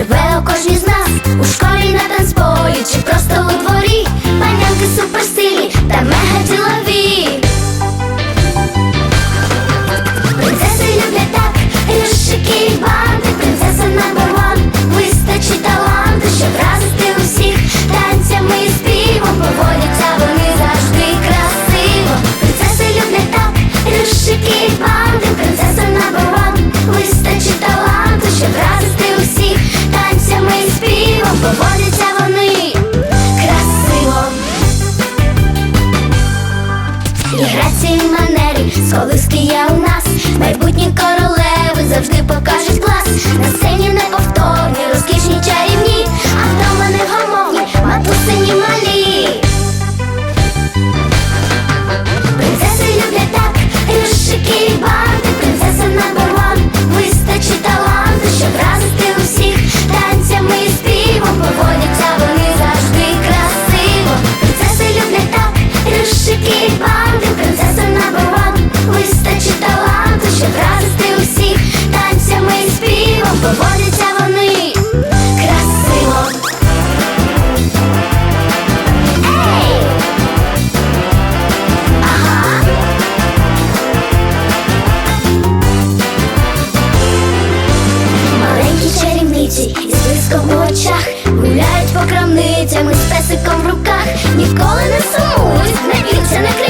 Tipo, é o і грації манери, з колиски є у нас. Гуляють по крамницям із песиком в руках, ніколи не сумують, навіть б'ються, не кричать.